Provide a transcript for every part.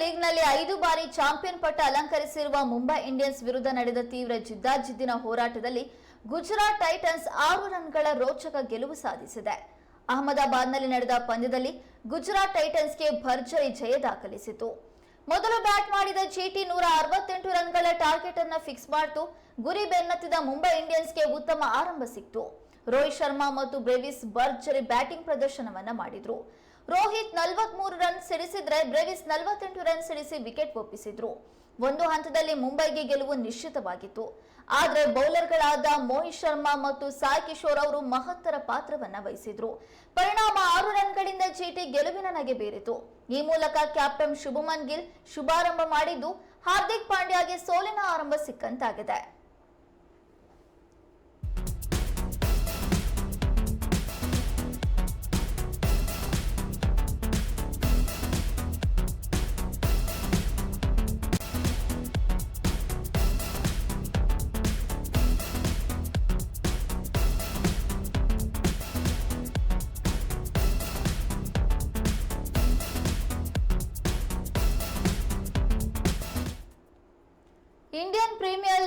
ಲೀಗ್ನಲ್ಲಿ ಐದು ಬಾರಿ ಚಾಂಪಿಯನ್ ಪಟ್ಟ ಅಲಂಕರಿಸಿರುವ ಮುಂಬೈ ಇಂಡಿಯನ್ಸ್ ವಿರುದ್ಧ ನಡೆದ ತೀವ್ರ ಜಿದ್ದಾಜಿದ್ದಿನ ಹೋರಾಟದಲ್ಲಿ ಗುಜರಾತ್ ಟೈಟನ್ಸ್ ಆರು ರನ್ಗಳ ರೋಚಕ ಗೆಲುವು ಸಾಧಿಸಿದೆ. ಅಹಮದಾಬಾದ್ನಲ್ಲಿ ನಡೆದ ಪಂದ್ಯದಲ್ಲಿ ಗುಜರಾತ್ ಟೈಟನ್ಸ್ಗೆ ಭರ್ಜರಿ ಜಯ ದಾಖಲಿಸಿತು. ಮೊದಲು ಬ್ಯಾಟ್ ಮಾಡಿದ ಜಿಟಿ ನೂರ ಅರವತ್ತೆಂಟು ರನ್ಗಳ ಟಾರ್ಗೆಟ್ ಅನ್ನು ಫಿಕ್ಸ್ ಮಾಡಿತು. ಗುರಿ ಬೆನ್ನತ್ತಿದ ಮುಂಬೈ ಇಂಡಿಯನ್ಸ್ಗೆ ಉತ್ತಮ ಆರಂಭ ಸಿಕ್ತು. ರೋಹಿತ್ ಶರ್ಮಾ ಮತ್ತು ಬ್ರೇವಿಸ್ ಭರ್ಜರಿ ಬ್ಯಾಟಿಂಗ್ ಪ್ರದರ್ಶನವನ್ನ ಮಾಡಿದ್ರು. ರೋಹಿತ್ ನಲವತ್ಮೂರು ರನ್ ಸಿಡಿಸಿದ್ರೆ ಬ್ರೆವಿಸ್ ನಲವತ್ತೆಂಟು ರನ್ ಸಿಡಿಸಿ ವಿಕೆಟ್ ಒಪ್ಪಿಸಿದ್ರು. ಒಂದು ಹಂತದಲ್ಲಿ ಮುಂಬೈಗೆ ಗೆಲುವು ನಿಶ್ಚಿತವಾಗಿತ್ತು. ಆದರೆ ಬೌಲರ್ಗಳಾದ ಮೋಹಿತ್ ಶರ್ಮಾ ಮತ್ತು ಸಾಯ್ ಕಿಶೋರ್ ಅವರು ಮಹತ್ತರ ಪಾತ್ರವನ್ನ ವಹಿಸಿದ್ರು. ಪರಿಣಾಮ ಆರು ರನ್ಗಳಿಂದ ಚೀಟಿ ಗೆಲುವಿನ ನಗೆ ಬೀರಿತು. ಈ ಮೂಲಕ ಕ್ಯಾಪ್ಟನ್ ಶುಭಮನ್ ಗಿಲ್ ಶುಭಾರಂಭ ಮಾಡಿದ್ದು, ಹಾರ್ದಿಕ್ ಪಾಂಡ್ಯಾಗೆ ಸೋಲಿನ ಆರಂಭ ಸಿಕ್ಕಂತಾಗಿದೆ.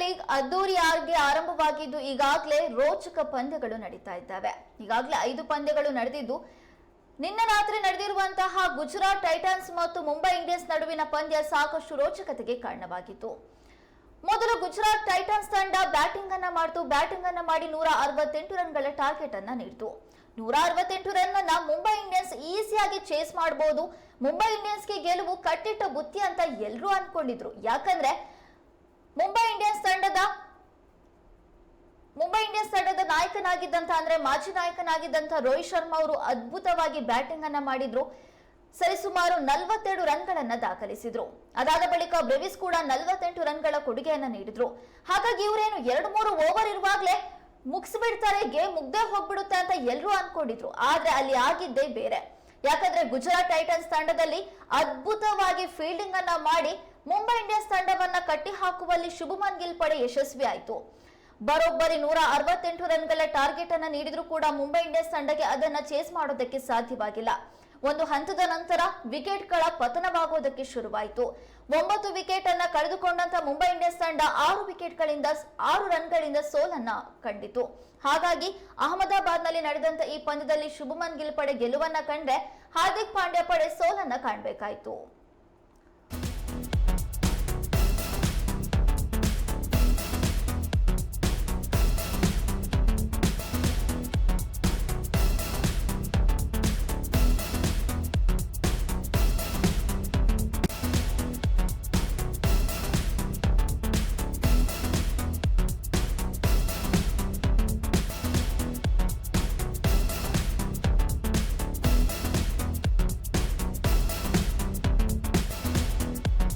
ಲೀಗ್ ಅದ್ದೂರಿ ಆರ್ಗೆ ಆರಂಭವಾಗಿದ್ದು ಈಗಾಗಲೇ ರೋಚಕ ಪಂದ್ಯಗಳು ನಡೀತಾ ಇದ್ದಾವೆ. ಈಗಾಗಲೇ ಐದು ಪಂದ್ಯಗಳು ನಡೆದಿದ್ದು, ನಿನ್ನೆ ರಾತ್ರಿ ನಡೆದಿರುವಂತಹ ಗುಜರಾತ್ ಟೈಟನ್ಸ್ ಮತ್ತು ಮುಂಬೈ ಇಂಡಿಯನ್ಸ್ ನಡುವಿನ ಪಂದ್ಯ ಸಾಕಷ್ಟು ರೋಚಕತೆಗೆ ಕಾರಣವಾಗಿತ್ತು. ಮೊದಲು ಗುಜರಾತ್ ಟೈಟನ್ಸ್ ತಂಡ ಬ್ಯಾಟಿಂಗ್ ಅನ್ನ ಮಾಡಿತು. ಬ್ಯಾಟಿಂಗ್ ಅನ್ನ ಮಾಡಿ ನೂರ ಅರವತ್ತೆಂಟು ರನ್ಗಳ ಟಾರ್ಗೆಟ್ ಅನ್ನ ನೀಡಿತು. ನೂರ ಅರವತ್ತೆಂಟು ರನ್ ಅನ್ನ ಮುಂಬೈ ಇಂಡಿಯನ್ಸ್ ಈಸಿಯಾಗಿ ಚೇಸ್ ಮಾಡಬಹುದು ಮುಂಬೈ ಇಂಡಿಯನ್ಸ್ಗೆ ಗೆಲುವು ಕಟ್ಟಿಟ್ಟ ಬುತ್ತಿ ಅಂತ ಎಲ್ಲರೂ ಅನ್ಕೊಂಡಿದ್ರು. ಯಾಕಂದ್ರೆ ಮುಂಬೈ ಇಂಡಿಯನ್ಸ್ ತಂಡದ ಮುಂಬೈ ಇಂಡಿಯನ್ಸ್ ತಂಡದ ನಾಯಕನಾಗಿದ್ದಂತ ಅಂದ್ರೆ ಮಾಜಿ ನಾಯಕನಾಗಿದ್ದಂತ ರೋಹಿತ್ ಶರ್ಮಾ ಅವರು ಅದ್ಭುತವಾಗಿ ಬ್ಯಾಟಿಂಗ್ ಅನ್ನ ಮಾಡಿದ್ರು. ಸರಿಸುಮಾರು ನಲವತ್ತೆರಡು ರನ್ಗಳನ್ನ ದಾಖಲಿಸಿದ್ರು. ಅದಾದ ಬಳಿಕ ಬ್ರೆವಿಸ್ ಕೂಡ ನಲವತ್ತೆಂಟು ರನ್ಗಳ ಕೊಡುಗೆಯನ್ನ ನೀಡಿದ್ರು. ಹಾಗಾಗಿ ಇವರೇನು ಎರಡು ಮೂರು ಓವರ್ ಇರುವಾಗಲೇ ಮುಗಿಸ್ಬಿಡ್ತಾರೆ, ಗೇಮ್ ಮುಗ್ದೇ ಹೋಗ್ಬಿಡುತ್ತೆ ಅಂತ ಎಲ್ಲರೂ ಅನ್ಕೊಂಡಿದ್ರು. ಆದ್ರೆ ಅಲ್ಲಿ ಆಗಿದ್ದೇ ಬೇರೆ. ಯಾಕಂದ್ರೆ ಗುಜರಾತ್ ಟೈಟನ್ಸ್ ತಂಡದಲ್ಲಿ ಅದ್ಭುತವಾಗಿ ಫೀಲ್ಡಿಂಗ್ ಅನ್ನ ಮಾಡಿ ಮುಂಬೈ ಇಂಡಿಯನ್ಸ್ ತಂಡವನ್ನ ಕಟ್ಟಿ ಹಾಕುವಲ್ಲಿ ಶುಭಮನ್ ಗಿಲ್ ಪಡೆ ಯಶಸ್ವಿಯಾಯಿತು ಬರೋಬ್ಬರಿ ನೂರ ಅರವತ್ತೆಂಟು ರನ್ಗಳ ಟಾರ್ಗೆಟ್ ಅನ್ನ ನೀಡಿದ್ರು ಕೂಡ ಮುಂಬೈ ಇಂಡಿಯನ್ಸ್ ತಂಡಕ್ಕೆ ಅದನ್ನ ಚೇಸ್ ಮಾಡೋದಕ್ಕೆ ಸಾಧ್ಯವಾಗಿಲ್ಲ. ಒಂದು ಹಂತದ ನಂತರ ವಿಕೆಟ್ಗಳ ಪತನವಾಗುವುದಕ್ಕೆ ಶುರುವಾಯಿತು. ಒಂಬತ್ತು ವಿಕೆಟ್ ಅನ್ನ ಕಳೆದುಕೊಂಡಂತ ಮುಂಬೈ ಇಂಡಿಯನ್ಸ್ ತಂಡ ಆರು ವಿಕೆಟ್ಗಳಿಂದ ಆರು ರನ್ಗಳಿಂದ ಸೋಲನ್ನ ಕಂಡಿತು. ಹಾಗಾಗಿ ಅಹಮದಾಬಾದ್ನಲ್ಲಿ ನಡೆದಂತ ಈ ಪಂದ್ಯದಲ್ಲಿ ಶುಭಮನ್ ಗಿಲ್ ಪಡೆ ಗೆಲುವನ್ನ ಕಂಡ್ರೆ ಹಾರ್ದಿಕ್ ಪಾಂಡ್ಯ ಪಡೆ ಸೋಲನ್ನ ಕಾಣಬೇಕಾಯಿತು.